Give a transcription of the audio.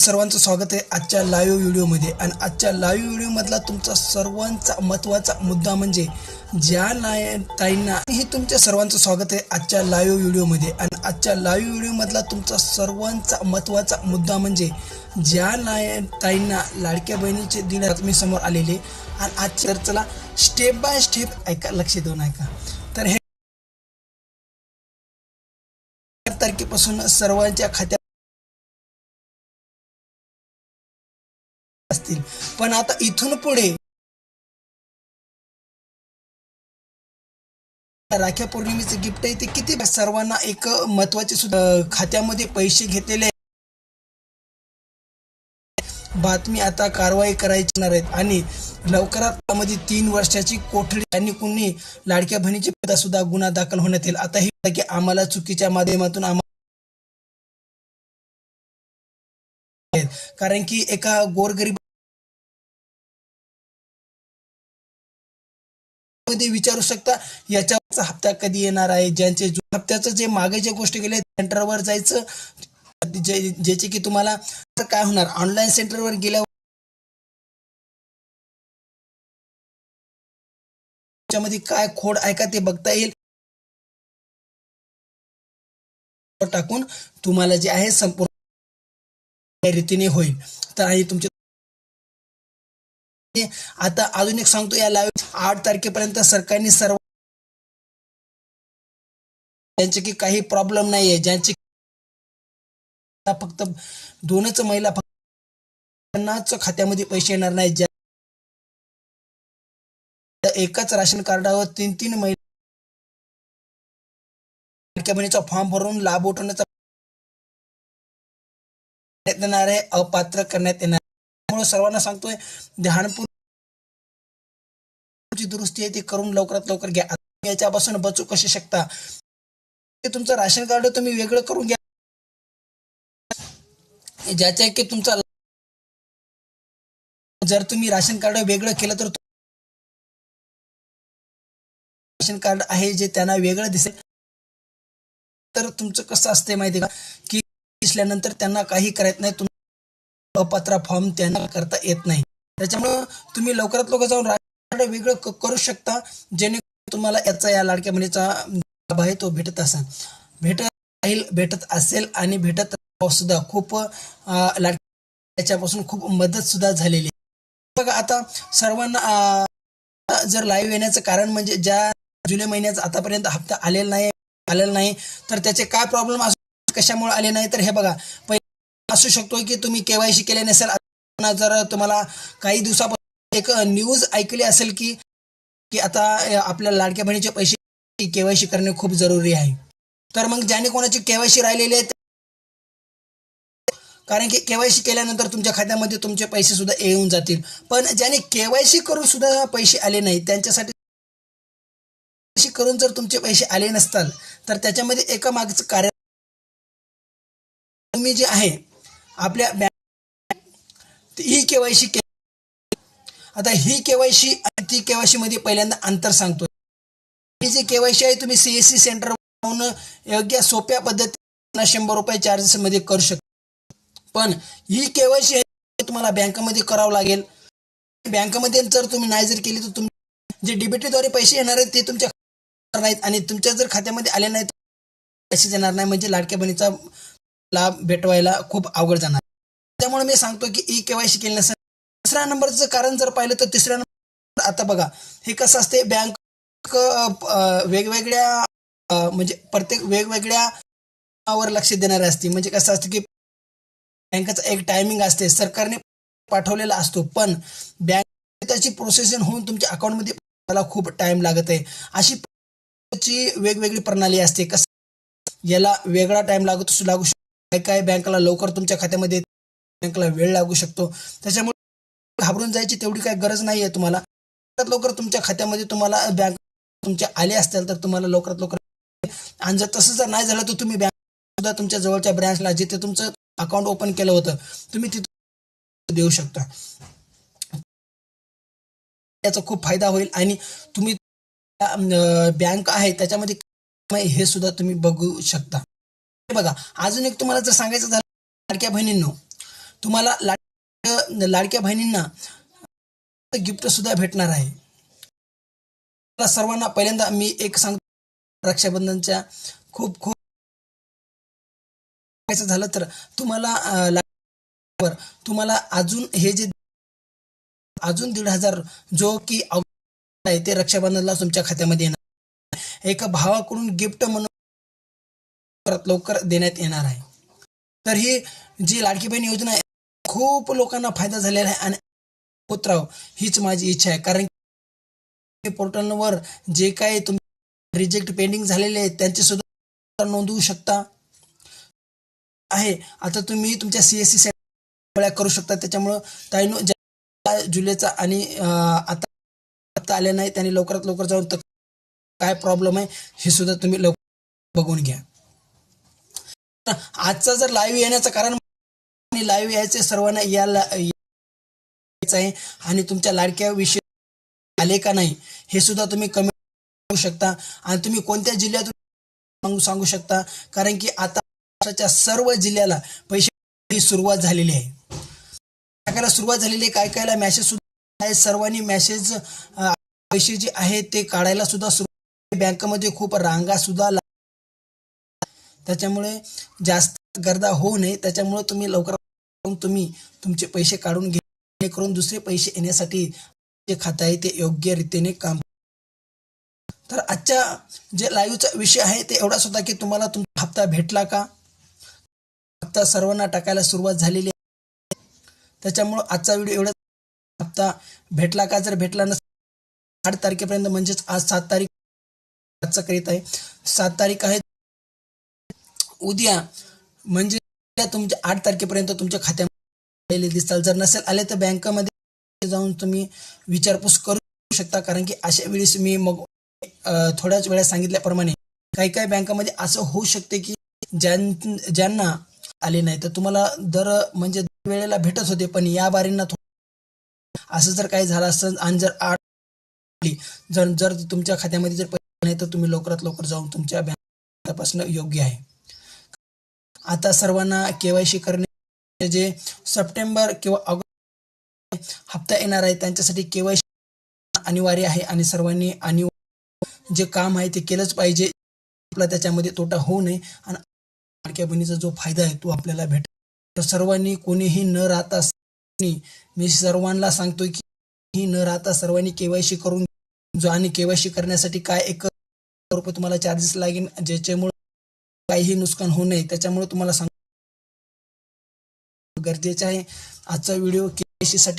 सर्वांचं स्वागत आहे आजच्या लाईव्ह व्हिडिओमध्ये आणि आजच्या लाईव्ह व्हिडिओमधला तुमचा सर्वांचा महत्त्वाचा मुद्दा म्हणजे ज्या नाय ताईंना हे तुमच्या सर्वांचं स्वागत आहे आजच्या लाईव्ह व्हिडिओमध्ये आणि आजच्या लाईव्ह व्हिडिओमधला तुमचा सर्वांचा महत्त्वाचा मुद्दा म्हणजे ज्या नाय ताईंना लाडक्या बहिणीचे दिन मी समोर आलेले. आणि आज चर्चेला स्टेप बाय स्टेप ऐका लक्ष देऊन ऐका. तर हे तारखेपासून सर्वांच्या खात्यात असतील. पण आता इथून पुढे राख्या पौर्णिमेचं गिफ्ट आहे ते किती सर्वांना एक महत्त्वाचे सुद्धा खात्यामध्ये पैसे घेतलेले बातमी आता कारवाई करायची आहेत. आणि लवकरात मध्ये तीन वर्षाची कोठडी आणि कुणी लाडक्या बहिणीची पिता सुद्धा गुन्हा दाखल होण्यात येईल. आता ही की आम्हाला चुकीच्या माध्यमातून आम्हाला कारण की एका गोरगरीब मध्ये विचारू शकता. याच्यावरचा हप्ता कधी येणार आहे? ज्यांचे हप्त्याचं जे मागे जे गोष्टी गेले सेंटरवर जायचं. जे ज्याचे की तुम्हाला तर काय होणार? ऑनलाईन सेंटरवर गेल्यावर त्याच्यामध्ये काय खोड आहे का ते बघता येईल. टाकून तुम्हाला जे आहे संपूर्ण रीतीने होईल. तर आणि तुमचे आता अजून एक सांगतो या लाईव्ह आठ तारखेपर्यंत सरकारने सर्व ज्यांचे की काही प्रॉब्लेम नाहीये ज्यांची फक्त दोनच महिला फक्त त्यांनाच खात्यामध्ये पैसे येणार नाही ज्या एकाच राशन कार्डावर तीन तीन महिला फॉर्म भरून लाभ उठवण्याचा येणार आहे अपात्र करण्यात येणार त्यामुळे सर्वांना सांगतोय ध्यानपूर्वक दुरुस्ती आहे ती करून लवकरात लवकर घ्या. याच्यापासून बचू कशी शकता? ते तुमचं राशन कार्ड तुम्ही वेगळं करून घ्या. ज्याच्या की तुमचा जर तुम्ही राशन कार्ड वेगळं केलं तर राशन कार्ड आहे जे त्यांना वेगळं दिसेल. तर तुमचं कसं असते माहिती का? की दिसल्यानंतर त्यांना काही करायचं नाही. तुम्ही अपात्र फॉर्म त्यांना करता येत नाही. त्याच्यामुळं तुम्ही लवकरात लवकर जाऊन राशन वेगळं करू शकता जेणेकरून तुम्हाला याचा या लाडक्या मुलीचा लाभ आहे तो भेटत असेल. भेटत राहील भेटत असेल आणि भेटत सुद्धा. खूप लाडक्या त्याच्यापासून खूप मदत सुद्धा झालेली बघा आता सर्वांना जर लाईव्ह येण्याचं कारण म्हणजे ज्या जुलै महिन्याचा आतापर्यंत हप्ता आलेला नाही आलेला नाही तर त्याचे काय प्रॉब्लेम असू कशामुळे आले नाही तर हे बघा. असू शकतो की तुम्ही केवायसी केले नसेल जर तुम्हाला काही दिवसापासून एक न्यूज ऐकली असेल की की आता आपल्या लाडक्या बहिणीचे पैसे केवायसी करणे खूप जरुरी आहे. तर मग ज्याने कोणाची केवायसी राहिलेली आहे कारण की केवायसी केल्यानंतर तुमच्या खात्यामध्ये तुमचे पैसे सुद्धा येऊन जातील. पण ज्याने केवायसी करून सुद्धा पैसे आले नाही त्यांच्यासाठी केवायसी करून जर तुमचे पैसे आले नसतात तर त्याच्यामध्ये एका मागचं कार्य तुम्ही जे आहे आपल्या बँक ही केवायसी आता ही केवायसी आणि ती केवायसी मध्ये पहिल्यांदा अंतर सांगतो ही जी केवायसी आहे तुम्ही सीएससी सेंटर योग्य सोप्या पद्धतीने शंभर रुपये चार्जेस मध्ये करू शकता. पण ही केवायसी आहे तुम्हाला बँकेमध्ये करावं लागेल. बँकेमध्ये जर तुम्ही नाही जर केली तर तुम्ही जे डीबीटीद्वारे पैसे येणार आहेत ते तुमच्या नाहीत. आणि तुमच्या जर खात्यामध्ये आले नाहीत पैसे येणार नाही. म्हणजे लाडक्या बहिणीचा लाभ भेटवायला खूप अवघड जाणार. त्यामुळे मी सांगतो की ई केवायसी केली नसेल दुसऱ्या नंबरचं कारण जर पाहिलं तर तिसऱ्या नंबर आता बघा हे कसं असते बँक वेगवेगळ्या म्हणजे प्रत्येक वेगवेगळ्या वर लक्ष देणारे असते. म्हणजे कसं असतं की बँकेचा एक टायमिंग असते सरकारने पाठवलेला असतो पण बँक त्याची प्रोसेसिंग होऊन तुमच्या अकाउंटमध्ये मला खूप टाइम लागत आहे. अशी वेगवेगळी प्रणाली असते. कसं याला वेगळा टाइम लागतो लागू शकतो. काय काय बँकला लवकर तुमच्या खात्यामध्ये बँकला वेळ लागू शकतो. त्याच्यामुळे घाबरून जायची तेवढी काही गरज नाही आहे तुम्हाला. लवकरात लवकर तुमच्या खात्यामध्ये तुम्हाला बँक तुमच्या आले असतील तर तुम्हाला लवकरात लवकर आणि जर तसं जर नाही झालं तर तुम्ही बँक सुद्धा तुमच्या जवळच्या ब्रँचला जिथे तुमचं अकाउंट ओपन केलं होतं तुम्ही तिथे देऊ शकता. त्याचा खूप फायदा होईल आणि तुम्ही बँक आहे त्याच्यामध्ये हे सुद्धा तुम्ही बघू शकता. बघा अजून एक तुम्हाला जर सांगायचं झालं लाडक्या बहिणींनो तुम्हाला लाड लाडक्या बहिणींना गिफ्ट सुद्धा भेटणार आहे. सर्वांना पहिल्यांदा मी एक सांगतो रक्षाबंधनच्या खूप खूप सांगायचं झालं तर तुम्हाला तुम्हाला अजून हे जे अजून दीड हजार जो की आहे ते रक्षाबंधनला तुमच्या खात्यामध्ये येणार. एका भावाकडून गिफ्ट म्हणून लवकरात लवकर देण्यात येणार आहे. तर ही जी लाडकी बहीण योजना आहे खूप लोकांना फायदा झालेला आहे आणि होत राहो हीच माझी इच्छा आहे. कारण पोर्टलवर जे काही तुम्ही रिजेक्ट पेंडिंग झालेले आहेत त्यांचे सुद्धा नोंदवू शकता. आहे. आता तुम्ही तुमच्या सी एस सी करू शकता. त्याच्यामुळं ताईनो ज्या जुलैचा आणि आता आता आले नाही त्यांनी लवकरात लवकर जाऊन काय प्रॉब्लेम आहे हे सुद्धा तुम्ही लवकर बघून घ्या. आजचा जर लाईव्ह येण्याचं कारण आणि लाईव्ह यायचे सर्वांना याला यायचं आहे. आणि तुमच्या लाडक्या विषयी आले का नाही हे सुद्धा तुम्ही कमेंट करू शकता. आणि तुम्ही कोणत्या जिल्ह्यातून सांगू सांगू शकता? कारण की आता महाराष्ट्राच्या सर्व जिल्ह्याला पैसे सुरुवात झालेली आहे. टाकायला सुरुवात झालेली आहे. काय कायला मॅसेज सुद्धा आहे. सर्वांनी मॅसेज पैसे जे आहे ते काढायला सुद्धा सुरू बँकमध्ये खूप रांगा सुद्धा त्याच्यामुळे जास्त गर्दा होऊ नये. त्याच्यामुळे तुम्ही लवकर तुम्ही तुमचे पैसे काढून घे करून दुसरे पैसे येण्यासाठी जे खातं आहे ते योग्य रीतीने काम तर आजच्या जे लाईव्हचा विषय आहे ते एवढाच होता की तुम्हाला तुमचा हप्ता भेटला का? हप्ता सर्वांना टाकायला सुरुवात झालेली आहे. त्याच्यामुळं आजचा व्हिडिओ एवढा हप्ता भेटला का? जर भेटला नसेल आठ तारखेपर्यंत म्हणजेच आज सात तारीख आजचा करीत आहे. सात तारीख आहे. उद्या म्हणजे तुमच्या आठ तारखेपर्यंत तुमच्या खात्यामध्ये दिसताल जर नसेल आले तर बँकेमध्ये जाऊन तुम्ही विचारपूस करू शकता. कारण की अशा वेळेस मी मग थोड्याच वेळा सांगितल्याप्रमाणे काही काही बँकामध्ये असं होऊ शकते की ज्यां ज्यांना आले नाही तर तुम्हाला दर म्हणजे वेळेला भेटत होते पण या बारींना असं जर काही झालं असतं आणि जर आठ जर जर तुमच्या खात्यामध्ये जर पैसे नाही तर तुम्ही लवकरात लवकर जाऊन तुमच्या बँक तपासणं योग्य आहे. आता सर्वांना केवायसी करणे जे सप्टेंबर किंवा ऑगस्ट हप्ता येणार आहे त्यांच्यासाठी केवायसी अनिवार्य आहे आणि सर्वांनी अनिवार्य जे काम आहे ते केलंच पाहिजे. आपला त्याच्यामध्ये तोटा होऊ नये आणि लाडक्या बहिणीचा जो फायदा आहे तो आपल्याला भेट तर सर्वांनी कोणीही न राहता मी सर्वांना सांगतोय की ही न राहता सर्वांनी केवायसी करून जो आणि केवायसी करण्यासाठी काय एक रुपये तुम्हाला चार्जेस लागेल ज्याच्यामुळे काहीही नुकसान होऊ नये. त्याच्यामुळे तुम्हाला सांग गरजेचे आहे. आजचा व्हिडिओ केसीसाठी साठी